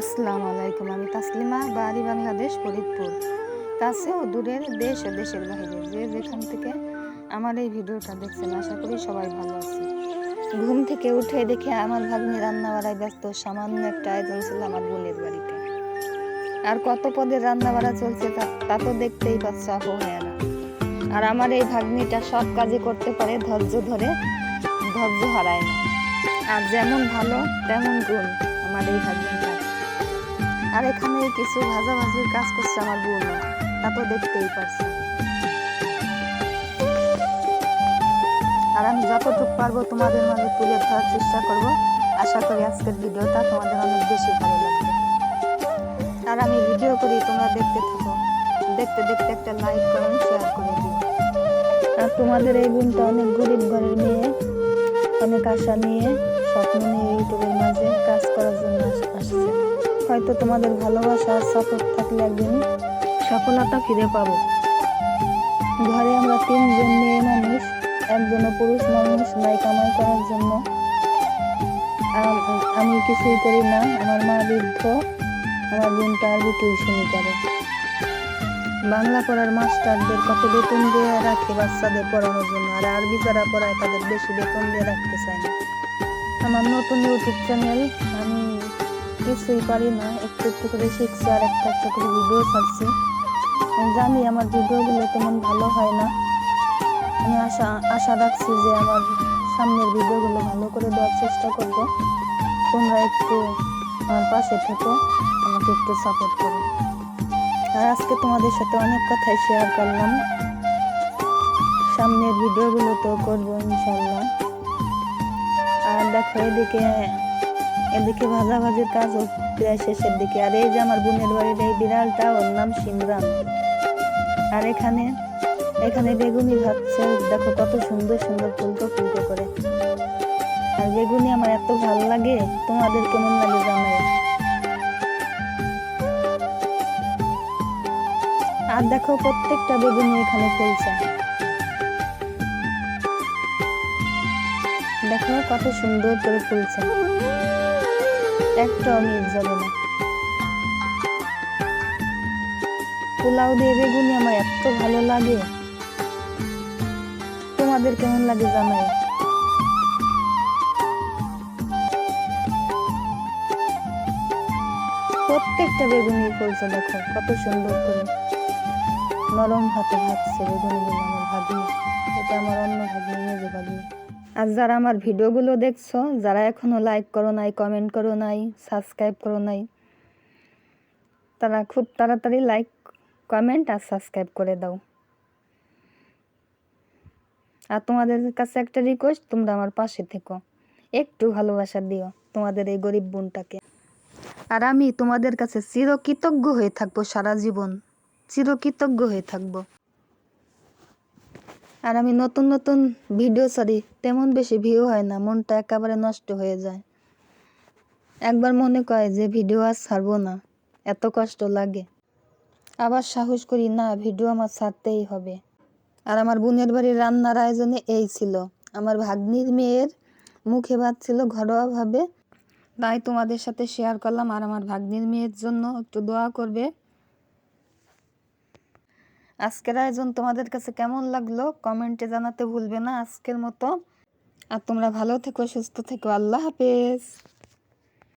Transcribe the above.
আসসালামু আলাইকুম, আমি তাসলিমা, বাড়ি বাংলাদেশ, ফরিদপুর। কাছে ও দূরের দেশ ও দেশের বাইরে। যে যেখান থেকে আমার এই ভিডিওটা দেখছেন, আশা করি সবাই ভালো আছে ঘুম থেকে উঠে দেখে আমার ভাগ্নি রান্না বাড়ায় ব্যস্ত, সামান্য একটা আয়োজন ছিল আমার বোনের বাড়িতে। আর কত পদের রান্না বাড়া চলছে তা তা দেখতেই পাচ্ছ, আপু ভাইয়ারা। আর আমার এই ভাগ্নিটা সব কাজে করতে পারে, ধৈর্য ধরে, ধৈর্য হারায় না। আর যেমন ভালো, তেমন গুণ আমার এই ভাগ্নিটা আর এখানে কিছু ভাজাভাজির কাজ করছে আমার বোন তা তো দেখতেই পারছি। আর আমি যতটুকু পারব তোমাদের মাঝে তুলে ধরার চেষ্টা করব। আশা করি আজকের ভিডিওটা তোমাদের অনেক বেশি ভালো লাগবে। আর আমি ভিডিও করি, তোমরা দেখতে থাকো। দেখতে দেখতে একটা লাইক করুন শেয়ার করে দিও। আর তোমাদের এই বোনটা অনেক গরিব ঘরের মেয়ে, অনেক আশা নিয়ে স্বপ্ন নিয়ে ইউটিউবের মাঝে কাজ করার জন্য আস- আসছে। হয়তো তোমাদের ভালোবাসা আর সাপোর্ট থাকলে একদিন সফলতা ফিরে পাবো। ঘরে আমরা তিনজন মেয়ে মানুষ, একজন পুরুষ মানুষ, নাই কামাই করার জন্য। আমি কিছুই করি না, আমার মা বৃদ্ধ, আমার বোনটা আরবি টিউশনি করে বাংলা পড়ার মাস্টারদের কত বেতন দিয়ে রাখে বাচ্চাদের পড়ানোর জন্য, আর আরবি যারা পড়ায় তাদের বেশি বেতন দিয়ে রাখতে চায় না। আমার নতুন ইউটিউব চ্যানেল, আমি কিছুই পারি না, একটু একটু করে শিখছি আর একটা একটা করে ভিডিও ছাড়ছি। জানি আমার ভিডিওগুলো তেমন ভালো হয় না। আমি আশা আশা রাখছি যে আমার সামনের ভিডিওগুলো ভালো করে দেওয়ার চেষ্টা করব। তোমরা একটু আমার পাশে থেকো, আমাকে একটু সাপোর্ট করো। আর আজকে তোমাদের সাথে অনেক কথাই শেয়ার করলাম। সামনের ভিডিওগুলো তো করব ইনশাল্লাহ দেখো এদিকে এদিকে ভাজাভাজির কাজ প্রায় শেষের দিকে। আর এই যে আমার বোনের বাড়ির এই বিড়ালটা, ওর নাম সিমরান। আর এখানে এখানে বেগুনি ভাবছে দেখো কত সুন্দর সুন্দর ফুলকো ফুলকো করে। আর বেগুনি আমার এত ভালো লাগে, তোমাদের কেমন লাগে জানাই আর দেখো প্রত্যেকটা বেগুনি এখানে ফুলছে। দেখো কত সুন্দর করে ফুলছে। একটাও মিস যাবে না। পোলাও দিয়ে বেগুনি আমার এত ভালো লাগে। তোমাদের কেমন লাগে জানাই প্রত্যেকটা বেগুনি ফুলছে দেখো, কত সুন্দর করে। নরম হাতে ভাজছে বেগুনিগুলো আমার ভাগিয়ে এটা আমার অন্য ভাগিয়ে মেজে ভাগিয়ে আর যারা আমার ভিডিওগুলো দেখছ, যারা এখনও লাইক করো নাই কমেন্ট করো নাই সাবস্ক্রাইব করো নাই, তারা খুব তাড়াতাড়ি লাইক কমেন্ট আর সাবস্ক্রাইব করে দাও। আর তোমাদের কাছে একটা রিকোয়েস্ট তোমরা আমার পাশে থেকো। একটু ভালোবাসা দিও তোমাদের এই গরিব বোনটাকে। আর আমি তোমাদের কাছে চিরকৃতজ্ঞ হয়ে থাকব সারা জীবন। চিরকৃতজ্ঞ হয়ে থাকব। আর আমি নতুন নতুন ভিডিও ছাড়ি তেমন বেশি ভিউ হয় না, মনটা একেবারে নষ্ট হয়ে যায়। একবার মনে করে যে ভিডিও আর ছাড়বো না, এত কষ্ট লাগে। আবার সাহস করি, না ভিডিও আমার ছাড়তেই হবে। আর আমার বোনের বাড়ির রান্নার আয়োজনে এই ছিল। আমার ভাগ্নির মেয়ের মুখে ভাত ছিল ঘরোয়াভাবে। তাই তোমাদের সাথে শেয়ার করলাম, আর আমার ভাগ্নির মেয়ের জন্য একটু দোয়া করবে। আজকের আয়োজন তোমাদের কাছে কেমন লাগল কমেন্টে জানাতে ভুলবে না আজকের মতো। আর তোমরা ভালো থেকো, সুস্থ থেকো। আল্লাহ হাফেজ।